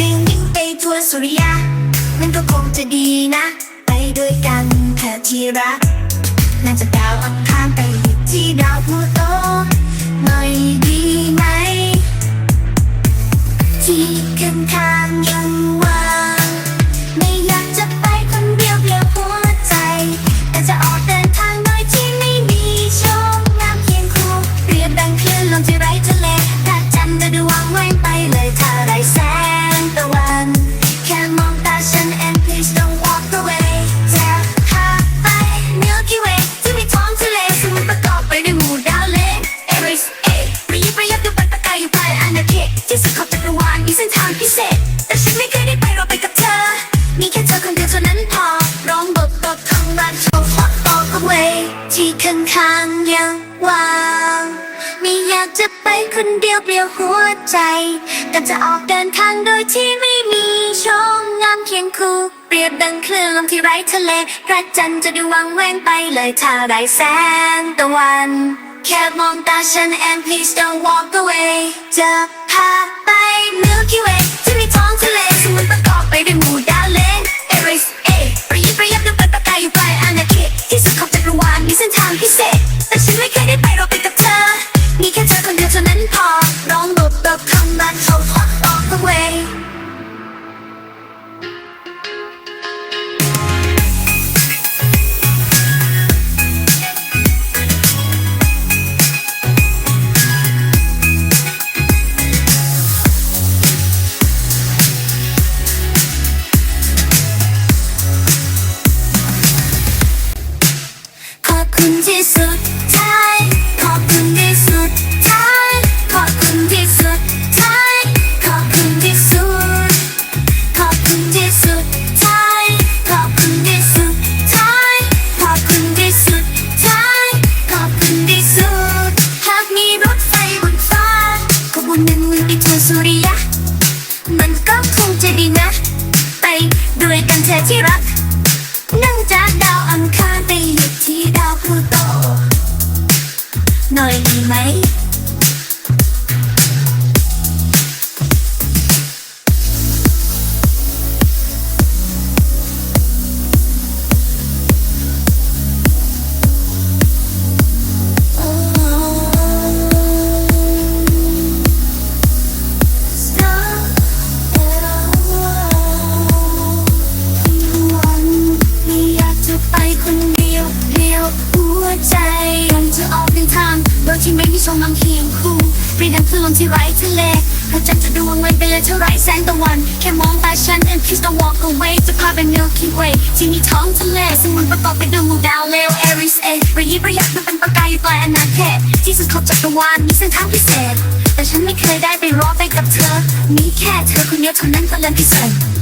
ยิ่งไปทั่วสุริยะ มันก็คงจะดีนะ ไปด้วยกันเธอที่รักน่าจะดาวอังคารไปที่ดาวพลูโตหน่อยดีไหม ที่ข้างข้างๆยัง ข้างข้างๆยังว่างไม่อยากจะไปคนเดียวเปลี่ยวหัวใจแต่จะออกเดินทางโดยที่ไม่มีชมงามเคียงคู่เปรียบดังคลื่นลมที่ไร้ทะเลพระจันทร์จะดูวังเว้งไปเลยถ้าไรแสงตะวัน แค่มองตาฉัน and please don't walk away จะพาไป Milky Way ที่มีท้องทะเลซึ่งมันประกอบไปด้วยหมู่ดาวเล็ก ดยที่ไม่มีชมน้ำเคียงคู่ปรีดังคลื่นลมที่ไร้ทะเลพระจันทร์จะดวงไว้ไปเลยเท่าไรแสงตะวัน แค่มองตาฉัน and please don't walk away จะพาไป Milky Way ที่มีท้องทะเลซึ่งมันประกอบไปด้วยหมู่ดาวเลว Aries A ระยิบระยับมันเป็นประกายอยู่ปลายอาณาเขตที่สุดของจักรวาลมีเส้นทางพิเศษ แต่ฉันไม่เคยได้ไปรอไปกับเธอ มีแค่เธอคนเดียวเท่านั้นก็เลยพิเศษ